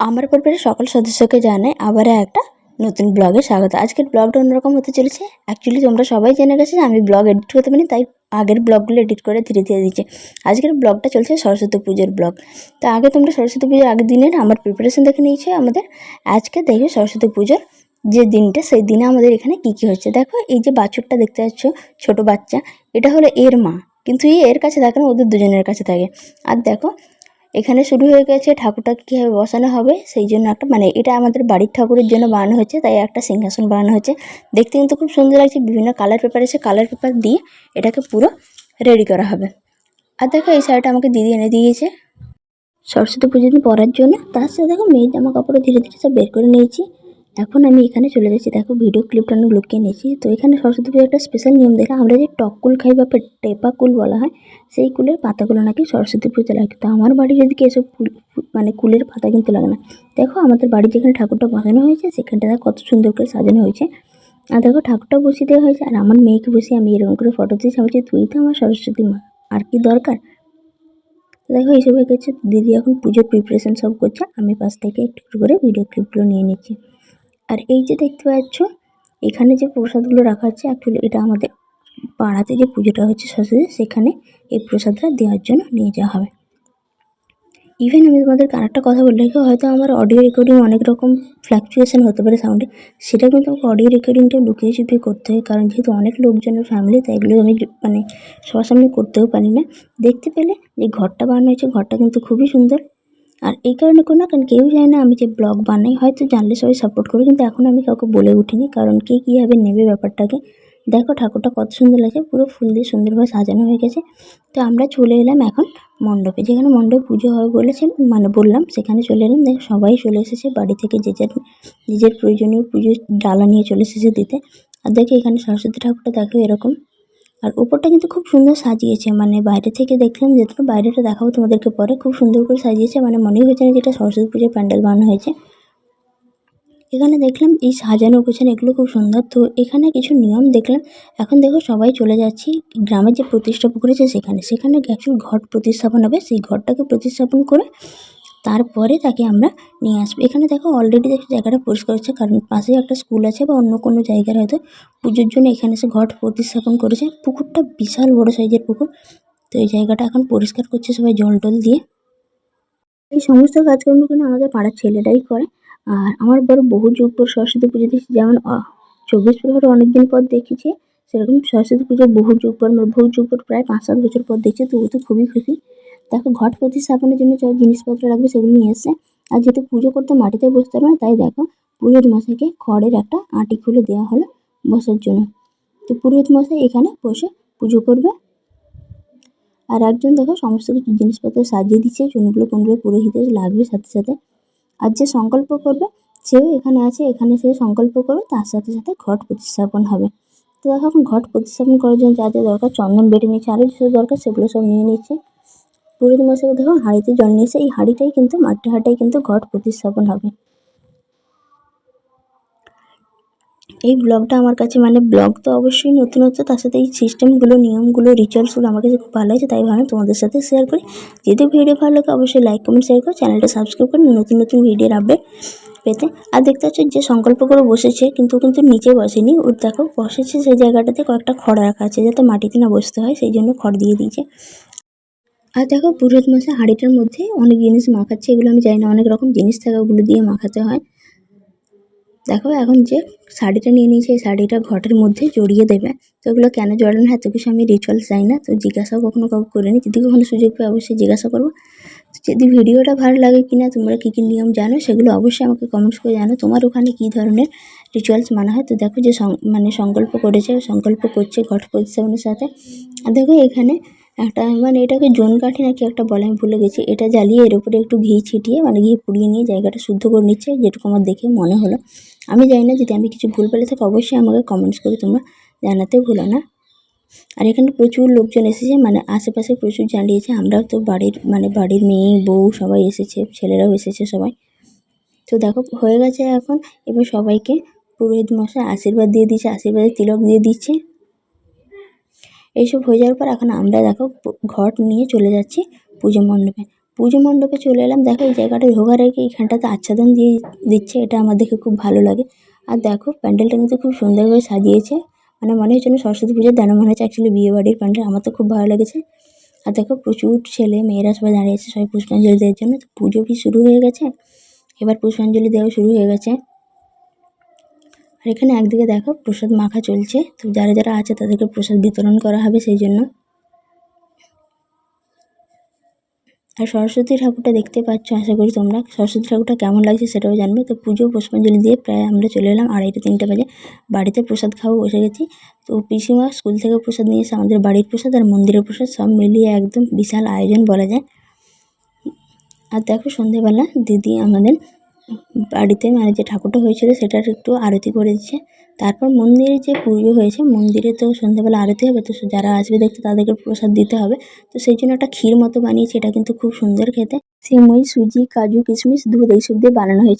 আমার পরিবারের সকল সদস্যকে জানাই আবার একটা নতুন ব্লগে স্বাগত। আজকের ব্লগটা অন্যরকম হতে চলেছে। অ্যাকচুয়ালি তোমরা সবাই জেনে গেছে যে আমি ব্লগ এডিট করতে পারি তাই আগের ব্লগগুলো এডিট করে ধীরে ধীরে দিচ্ছি। আজকের ব্লগটা চলছে সরস্বতী পুজোর ব্লগ। তো আগে তোমরা সরস্বতী পুজোর আগের দিনের আমার প্রিপারেশন দেখে নিয়েছো, আমাদের আজকে দেখবে সরস্বতী পুজোর যে দিনটা, সেই দিনে আমাদের এখানে কী কী হচ্ছে। দেখো, এই যে বাছুরটা দেখতে পাচ্ছ, ছোট বাচ্চা, এটা হলো এর মা। কিন্তু এর কাছে থাকে না, ওদের দুজনের কাছে থাকে। আর দেখো এখানে শুরু হয়ে গেছে ঠাকুরটাকে কীভাবে বসানো হবে, সেই জন্য একটা মানে এটা আমাদের বাড়ির ঠাকুরের জন্য বানানো হয়েছে, তাই একটা সিংহাসন বানানো হয়েছে। দেখতে কিন্তু খুব সুন্দর লাগছে, বিভিন্ন কালার পেপার এসে কালার পেপার দিয়ে এটাকে পুরো রেডি করা হবে। আর দেখো, এই শাড়িটা আমাকে দিদি এনে দিয়েছে। সরস্বতী পুজো পরার জন্য, তার সাথে দেখো মেয়ের জামা কাপড় ধীরে ধীরে সব বের করে নিয়েছি। এখন আমি এখানে চলে যাচ্ছি। দেখো ভিডিও ক্লিপটা অনেক লুকিয়ে নিয়েছি। তো এখানে সরস্বতী পুজোর একটা স্পেশাল নিয়ম দেখলাম আমরা যে টক কুল খাই বা টেপা কুল বলা হয়, সেই কুলের পাতাগুলো নাকি সরস্বতী পুজো লাগে। তো আমার বাড়ি যদি এসব কুল মানে কুলের পাতা কিন্তু লাগে না। দেখো, আমাদের বাড়ি যেখানে ঠাকুরটা বসানো হয়েছে, সেখানটা দেখো কত সুন্দর করে সাজানো হয়েছে। আর দেখো, ঠাকুরটা বসিয়ে দেওয়া হয়েছে, আর আমার মেয়েকে বসিয়ে আমি এরকম করে ফটো দিয়েছি। আমি তুই তো আমার সরস্বতী মা, আর কি দরকার? দেখো, এইসব হয়ে গেছে। দিদি এখন পুজোর প্রিপারেশন সব করছে, আমি পাশ থেকে একটু করে ভিডিও ক্লিপগুলো নিয়ে নিচ্ছি। আর এই যে দেখতে পাচ্ছ, এখানে যে প্রসাদগুলো রাখা আছে অ্যাকচুয়ালি এটা আমাদের পাড়াতে যে পুজোটা হচ্ছে সরস্বতী সেখানে এই প্রসাদটা দেওয়ার জন্য নিয়ে যাওয়া হবে। ইভেন আমি তোমাদেরকে আরেকটা কথা বলে রাখি, হয়তো আমার অডিও রেকর্ডিং অনেক রকম ফ্ল্যাকচুয়েশন হতে পারে সাউন্ডে সেটা কিন্তু আমাকে অডিও রেকর্ডিংটা লুকিয়ে চুপিয়ে করতে হয়, কারণ যেহেতু অনেক লোকজনের ফ্যামিলি তাই এগুলো আমি মানে সবার সামনে করতেও পারি না। দেখতে পেলে যে ঘরটা বানানো হয়েছে, ঘরটা কিন্তু খুবই সুন্দর। আর এই কারণে কোনো কারণ কেউ জানে না আমি যে ব্লগ বানাই। হয়তো জানলে সবাই সাপোর্ট করে কিন্তু এখন আমি কাউকে বলে উঠিনি। কারণ কে কীভাবে নেবে ব্যাপারটাকে? দেখো ঠাকুরটা কত সুন্দর লাগছে, পুরো ফুল দিয়ে সুন্দরভাবে সাজানো হয়ে গেছে। তো আমরা চলে এলাম এখন মণ্ডপে, যেখানে মণ্ডপে পুজো হবে বলেছেন মানে বললাম, সেখানে চলে এলাম। দেখো সবাই চলে এসেছে, বাড়ি থেকে যে যার নিজের প্রয়োজনীয় পুজোর ডালা নিয়ে চলে এসেছে দিতে। আর দেখো এখানে সরস্বতী ঠাকুরটা দেখো এরকম। আর উপরটা কিন্তু খুব সুন্দর সাজিয়েছে মানে বাইরে থেকে দেখলাম যেহেতু বাইরেটা দেখাবো তোমাদেরকে পরে। খুব সুন্দর করে সাজিয়েছে মানে মনেই হচ্ছে না যেটা সরস্বতী পুজোর প্যান্ডেল বানানো হয়েছে। এখানে দেখলাম এই সাজানো গোছানো এগুলো খুব সুন্দর। তো এখানে কিছু নিয়ম দেখলাম, এখন দেখো সবাই চলে যাচ্ছি গ্রামের যে প্রতিষ্ঠাপন করেছে সেখানে। সেখানে অ্যাকচুয়াল ঘট প্রতিস্থাপন হবে? সেই ঘরটাকে প্রতিস্থাপন করে তারপরে তাকে আমরা নিয়ে আসব। এখানে দেখো অলরেডি দেখো জায়গাটা পরিষ্কার হচ্ছে, কারণ পাশেই একটা স্কুল আছে বা অন্য কোনো জায়গার হয়তো পুজোর জন্য এখানে এসে ঘট প্রতিস্থাপন করেছে। পুকুরটা বিশাল বড় সাইজের পুকুর, তো এই জায়গাটা এখন পরিষ্কার করছে সবাই জল টল দিয়ে। এই সমস্ত কাজকর্মগুলো আমাদের পাড়ার ছেলেরাই করে। আর আমার বড় বহু যুগ পর সরস্বতী পুজো দেখছি যেমন চব্বিশ প্রহরে অনেকদিন পর দেখেছি, সেরকম সরস্বতী পুজো বহু যুগ পর মানে বহু যুগ পর, প্রায় পাঁচ সাত বছর পর দেখছি তো ও তো খুবই খুশি। দেখো, ঘট প্রতিস্থাপনের জন্য যা জিনিসপত্র লাগবে সেগুলো নিয়ে এসছে। আর যেহেতু পুজো করতে মাটিতে বসতে পারে না তাই দেখো, পুরোহিত মশাইকে খড়ের একটা আঁটি খুলে দেওয়া হলো বসার জন্য। তো পুরোহিত মশাই এখানে বসে পুজো করবে। আর একজন দেখো, সমস্ত কিছু জিনিসপত্র সাজিয়ে দিচ্ছে কোনগুলো কোনগুলো পুরোহিতের লাগবে সাথে সাথে। আর যে সংকল্প করবে, সেও এখানে আছে, এখানে সে সংকল্প করবে, তার সাথে সাথে ঘট প্রতিস্থাপন হবে। তো দেখো, এখন ঘট প্রতিস্থাপন করার জন্য যা যা দরকার, চন্দন বেটে নিচ্ছে আরও যেসব দরকার সেগুলো সব নিয়ে নিচ্ছে। পুরোহিত মশাই দেখো হাঁড়িতে জল নিয়েছে এই হাঁড়িটাই কিন্তু, মাটির হাঁড়িটাই কিন্তু ঘট প্রতিস্থাপন হবে। এই ব্লগটা আমার কাছে মানে ব্লগ তো অবশ্যই নতুনত্ব, তার সাথে এই সিস্টেমগুলো নিয়মগুলো রিচুয়ালসগুলো আমার কাছে খুব ভালো হয়েছে তাই ভাবলাম তোমাদের সাথে শেয়ার করি। যদি ভিডিও ভালো লাগে, অবশ্যই লাইক কমেন্ট শেয়ার করো চ্যানেলটা সাবস্ক্রাইব করে নতুন নতুন ভিডিওর আপডেট পেতে। আর দেখতে পাচ্ছ যে সংকল্প করে বসেছে, কিন্তু কিন্তু নিচে বসেনি ওর দেখো, বসেছে সেই জায়গাটাতে কয়েকটা খড় রাখা আছে, যাতে মাটিতে না বসতে হয়, সেই জন্য খড় দিয়ে দিয়েছে। আর দেখো পুরোহিত মশাই হাঁড়িটার মধ্যে অনেক জিনিস মাখাচ্ছে, এগুলো আমি জানি না, অনেক রকম জিনিস থাকে, ওগুলো দিয়ে মাখাতে হয়। দেখো এখন যে শাড়িটা নিয়ে নিয়েছে, এই শাড়িটা ঘটের মধ্যে জড়িয়ে দেবে। তো এগুলো কেন জড়ানো এত কিছু আমি রিচুয়ালস জানি না, তো জিজ্ঞাসাও কখনো কাউকে করিনি। যদি কখনো সুযোগ পাই অবশ্যই জিজ্ঞাসা করব। যদি ভিডিওটা ভালো লাগে কি না তোমরা কী কী নিয়ম জানো, সেগুলো অবশ্যই আমাকে কমেন্টস করে জানো। তোমার ওখানে কী ধরনের রিচুয়ালস মানা হয়? তো দেখো যে মানে সংকল্প করেছে, সংকল্প করছে, ঘট প্রতিস্থাপনের সাথে। আর দেখো এখানে একটা মানে এটাকে জোন কাঠি নাকি একটা বলে, আমি ভুলে গেছি। এটা জ্বালিয়ে এর উপরে একটু ঘি ছিটিয়ে মানে ঘি পুড়িয়ে নিয়ে জায়গাটা শুদ্ধ করে নিচ্ছে যেটুকু আমার দেখে মনে হলো। আমি জানি না, যদি আমি কিছু ভুল পেলে থাকি, অবশ্যই আমাকে কমেন্টস করে তোমরা জানাতে ভুলো না। আর এখানে প্রচুর লোকজন এসেছে মানে আশেপাশে প্রচুর জানিয়েছে আমরাও তো বাড়ির মানে বাড়ির মেয়ে, বউ সবাই এসেছে, ছেলেরাও এসেছে সবাই। তো দেখো, হয়ে গেছে এখন। এবার সবাইকে পুরোহিত মশাই আশীর্বাদ দিয়ে দিচ্ছে, আশীর্বাদের তিলক দিয়ে দিচ্ছে। এইসব হয়ে যাওয়ার পর এখন আমরা দেখো ঘট নিয়ে চলে যাচ্ছি পুজো মণ্ডপে। পুজো মণ্ডপে চলে এলাম, দেখো এই জায়গাটা ঢোকার আগে এইখানটাতে আচ্ছাদন দিয়ে দিচ্ছে, এটা আমার দেখে খুব ভালো লাগে। আর দেখো প্যান্ডেলটা কিন্তু খুব সুন্দরভাবে সাজিয়েছে মানে মনে হচ্ছে না সরস্বতী পুজোর দানো মনে হচ্ছে অ্যাকচুয়ালি বিয়ে বাড়ির প্যান্ডেল, আমার তো খুব ভালো লেগেছে। আর দেখো প্রচুর ছেলে মেয়েরা সবাই দাঁড়িয়ে আছে, সবাই পুষ্পাঞ্জলি দেওয়ার জন্য। পুজো কি শুরু হয়ে গেছে? এবার পুষ্পাঞ্জলি দেওয়া শুরু হয়ে গেছে। আর এখানে একদিকে দেখো প্রসাদ মাখা চলছে। তো যারা যারা আছে তাদেরকে প্রসাদ বিতরণ করা হবে সেই জন্য আর সরস্বতী ঠাকুরটা দেখতে পাচ্ছ, আশা করি তোমরা। সরস্বতী ঠাকুরটা কেমন লাগছে সেটাও জানবে। তো পুজো পুষ্পাঞ্জলি দিয়ে প্রায় আমরা চলে এলাম আড়াইটা, তিনটে বাজে। বাড়িতে প্রসাদ খাওয়া বসে গেছি। তো পিসিমা স্কুল থেকে প্রসাদ নিয়ে এসে আমাদের বাড়ির প্রসাদ আর মন্দিরের প্রসাদ সব মিলিয়ে একদম বিশাল আয়োজন বলা যায়। আর দেখো সন্ধেবেলা দিদি আমাদের বাড়িতে মানে যে ঠাকুরটা হয়েছিল সেটার একটু আরতি করে দিচ্ছে। তারপর মন্দিরে যে পুজো হয়েছে, মন্দিরে তো সন্ধ্যাবেলা আরতি হবে, তো যারা আসবে দেখতে তাদেরকে প্রসাদ দিতে হবে। তো সেই জন্য একটা ক্ষীর মতো বানিয়েছে, এটা কিন্তু খুব সুন্দর খেতে। সিমই সুজি, কাজু, কিশমিশ, দুধ, এইসব দিয়ে বানানো হয়েছে।